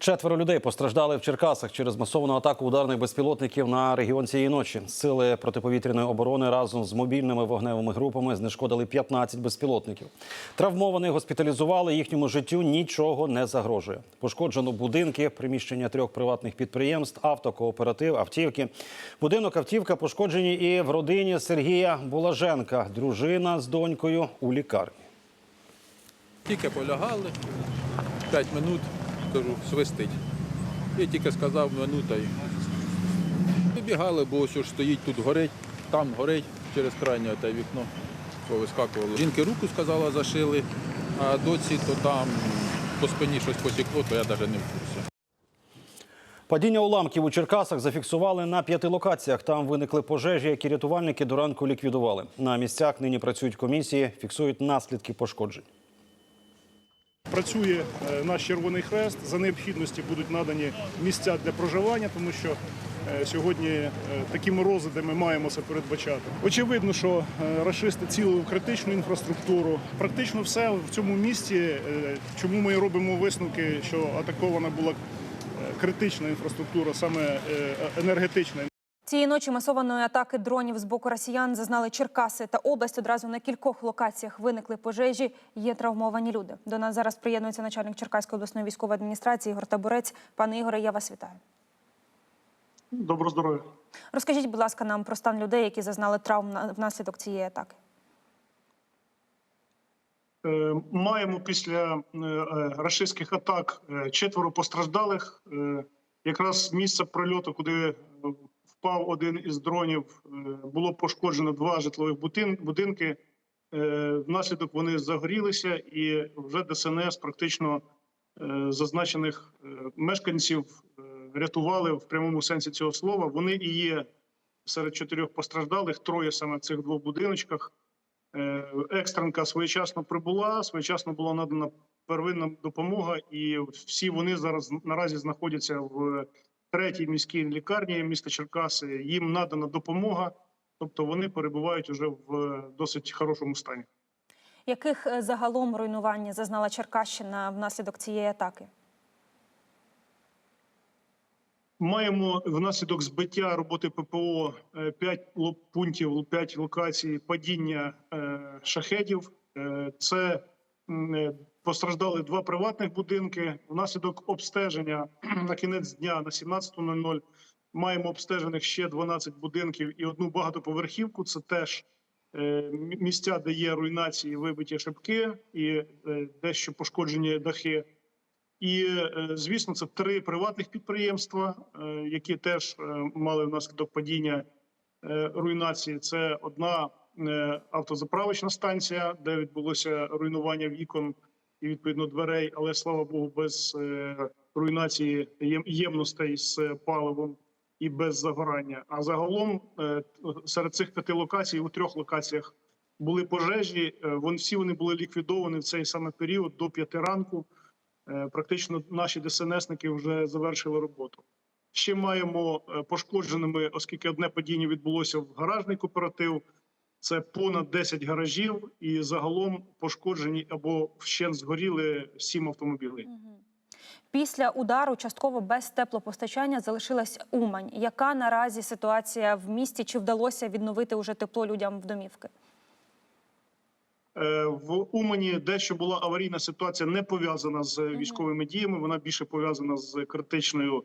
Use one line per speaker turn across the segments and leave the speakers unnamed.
Четверо людей постраждали в Черкасах через масовану атаку ударних безпілотників на регіон цієї ночі. Сили протиповітряної оборони разом з мобільними вогневими групами знешкодили 15 безпілотників. Травмованих госпіталізували. Їхньому життю нічого не загрожує. Пошкоджено будинки, приміщення трьох приватних підприємств, автокооператив, автівки. Будинок автівка пошкоджені і в родині Сергія Булаженка. Дружина з донькою у лікарні.
Тільки полягали, 5 минут, кажу, свистить. Я тільки сказав минута і вибігали, бо ось ж стоїть тут горить, там горить через крайнє те вікно. Повискакувало. Жінки руку сказала, зашили, а доці то там по спині щось посікло, то я навіть не в курсі.
Падіння уламків у Черкасах зафіксували на п'яти локаціях. Там виникли пожежі, які рятувальники до ранку ліквідували. На місцях нині працюють комісії, фіксують наслідки пошкоджень.
Працює е, наш Червоний Хрест. За необхідності будуть надані місця для проживання, тому що е, сьогодні е, такі морози, де ми маємо це передбачати. Очевидно, що рашисти цілили критичну інфраструктуру. Практично все в цьому місті. Чому ми робимо висновки, що атакована була критична інфраструктура, саме енергетична
Цієї ночі масованої атаки дронів з боку росіян зазнали Черкаси та область. Одразу на кількох локаціях виникли пожежі. Є травмовані люди. До нас зараз приєднується начальник Черкаської обласної військової адміністрації Ігор Табурець. Пане Ігоре, я вас вітаю.
добро здоров'я.
Розкажіть, будь ласка, нам про стан людей, які зазнали травм внаслідок цієї атаки.
Е, Маємо після е, е, рашистських атак четверо постраждалих. Якраз місце прильоту, куди впав один із дронів, е, було пошкоджено два житлових будинки. Е, Внаслідок вони загорілися, і вже ДСНС практично е, зазначених мешканців рятували в прямому сенсі цього слова. Вони і є серед чотирьох постраждалих, троє саме в цих двох будиночках. Екстренка своєчасно прибула, своєчасно була надана первинна допомога, і всі вони зараз наразі знаходяться в третій міській лікарні міста Черкаси. Їм надана допомога, тобто вони перебувають уже в досить хорошому стані.
Яких е, загалом руйнувань зазнала Черкащина внаслідок цієї атаки?
Маємо внаслідок збиття роботи ППО 5 пунктів, 5 локацій падіння е, шахедів. Е, Це е, постраждали два приватних будинки. Внаслідок обстеження на кінець дня на 17.00 маємо обстежених ще 12 будинків і одну багатоповерхівку. Це теж е, місця, де є руйнації, вибиті шибки і е, дещо пошкоджені дахи. І е, звісно, це три приватних підприємства, е, які теж е, мали внаслідок падіння е, руйнації. Це одна е, автозаправочна станція, де відбулося руйнування вікон і відповідно дверей, але слава Богу, без е, руйнації ємностей з паливом і без загорання. А загалом е, серед цих п'яти локацій у трьох локаціях були пожежі. Е, Вони всі вони були ліквідовані в цей саме період до п'яти ранку. Е, Практично наші ДСНСники вже завершили роботу. Ще маємо е, пошкодженими, оскільки одне падіння відбулося в гаражний кооператив. Це понад 10 гаражів, і загалом пошкоджені або вщент згоріли сім автомобілів.
Після удару частково без теплопостачання залишилась Умань. Яка наразі ситуація в місті? Чи вдалося відновити уже тепло людям в домівки?
Е, В Умані дещо була аварійна ситуація, не пов'язана з військовими діями. Вона більше пов'язана з критичною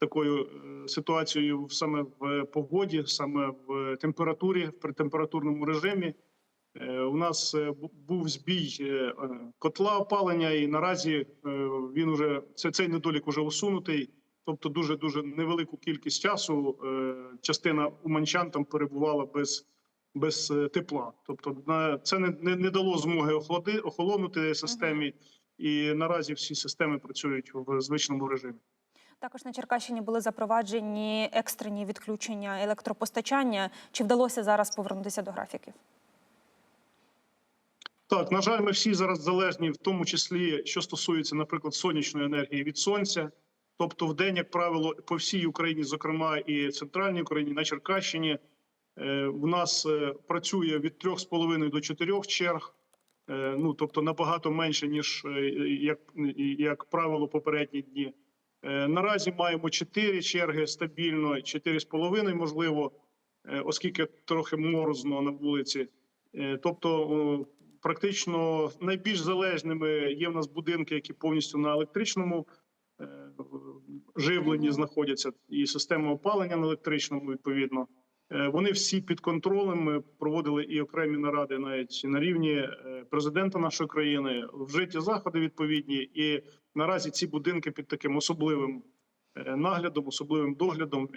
такою е, ситуацією саме в погоді, саме в температурі, в притемпературному режимі. Е, У нас е, був збій е, е, котла опалення, і наразі е, він уже це цей недолік уже усунутий. Тобто, дуже дуже невелику кількість часу е, частина уманчан там перебувала без без е, тепла. Тобто, це не, не, не дало змоги охолонути системі, і наразі всі системи працюють в звичному режимі.
Також на Черкащині були запроваджені екстрені відключення електропостачання. Чи вдалося зараз повернутися до графіків?
Так, на жаль, ми всі зараз залежні, в тому числі, що стосується, наприклад, сонячної енергії від сонця. Тобто, в день, як правило, по всій Україні, зокрема і центральній Україні, на Черкащині, е, в нас е, працює від 3,5 до 4 черг. Е, Ну тобто набагато менше ніж як, як правило попередні дні. Е, Наразі маємо 4 черги стабільно, 4,5 можливо, е, оскільки трохи морозно на вулиці. Е, Тобто, практично найбільш залежними є в нас будинки, які повністю на електричному живленні знаходяться, і система опалення на електричному відповідно. Е, Вони всі під контролем. Ми проводили і окремі наради навіть на рівні е, президента нашої країни, вжиті заходи відповідні. І наразі ці будинки під таким особливим е, наглядом, особливим доглядом,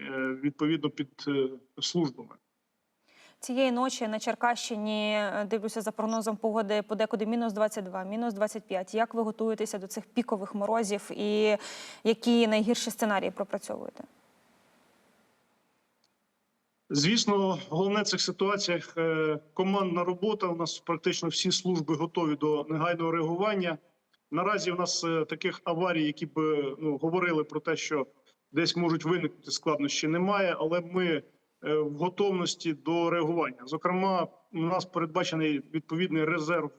відповідно під службами.
Цієї ночі на Черкащині дивлюся за прогнозом погоди подекуди мінус 22, мінус 25. Як ви готуєтеся до цих пікових морозів і які найгірші сценарії пропрацьовуєте?
Звісно, головне в цих ситуаціях е, командна робота. У нас практично всі служби готові до негайного реагування. Наразі у нас е, таких аварій, які б ну, говорили про те, що десь можуть виникнути складнощі, немає. Але ми е, в готовності до реагування. Зокрема, у нас передбачений відповідний резерв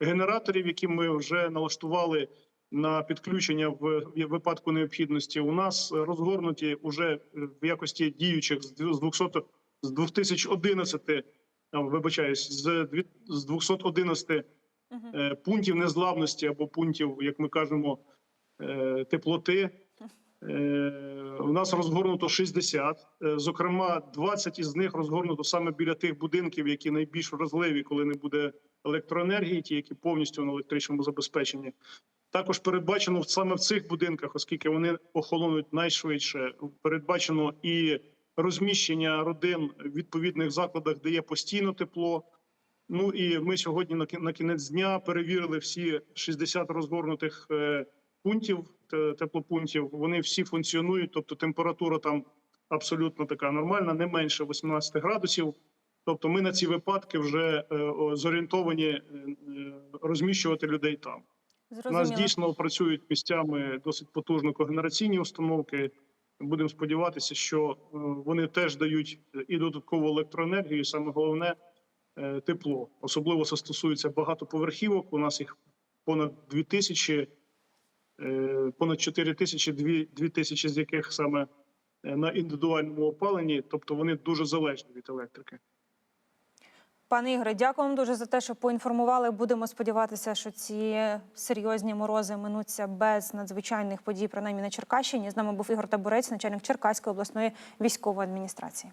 генераторів, які ми вже налаштували на підключення в випадку необхідності. У нас розгорнуті уже в якості діючих з 200, з 2011, а, вибачаюсь, з дві- з 211 е, пунктів незламності або пунктів, як ми кажемо, е, теплоти. Е, У нас розгорнуто 60. Е, Зокрема, 20 із них розгорнуто саме біля тих будинків, які найбільш вразливі, коли не буде електроенергії, ті, які повністю на електричному забезпеченні. Також передбачено саме в цих будинках, оскільки вони охолонуть найшвидше. Передбачено і розміщення родин в відповідних закладах, де є постійно тепло. Ну і ми сьогодні на кінець дня перевірили всі 60 розгорнутих е, пунктів теплопунктів. Вони всі функціонують, тобто температура там абсолютно така нормальна, не менше 18 градусів. Тобто, ми на ці випадки вже е, зорієнтовані е, розміщувати людей там. У нас дійсно працюють місцями досить потужно когенераційні установки. Будемо сподіватися, що е, вони теж дають і додаткову електроенергію, і саме головне е, тепло. Особливо це стосується багатоповерхівок. У нас їх понад 2 тисячі, е, понад 4 тисячі, 2 тисячі з яких саме на індивідуальному опаленні, тобто вони дуже залежні від електрики.
Пане Ігоре, дякую вам дуже за те, що поінформували. Будемо сподіватися, що ці серйозні морози минуться без надзвичайних подій, принаймні на Черкащині. З нами був Ігор Табурець, начальник Черкаської обласної військової адміністрації.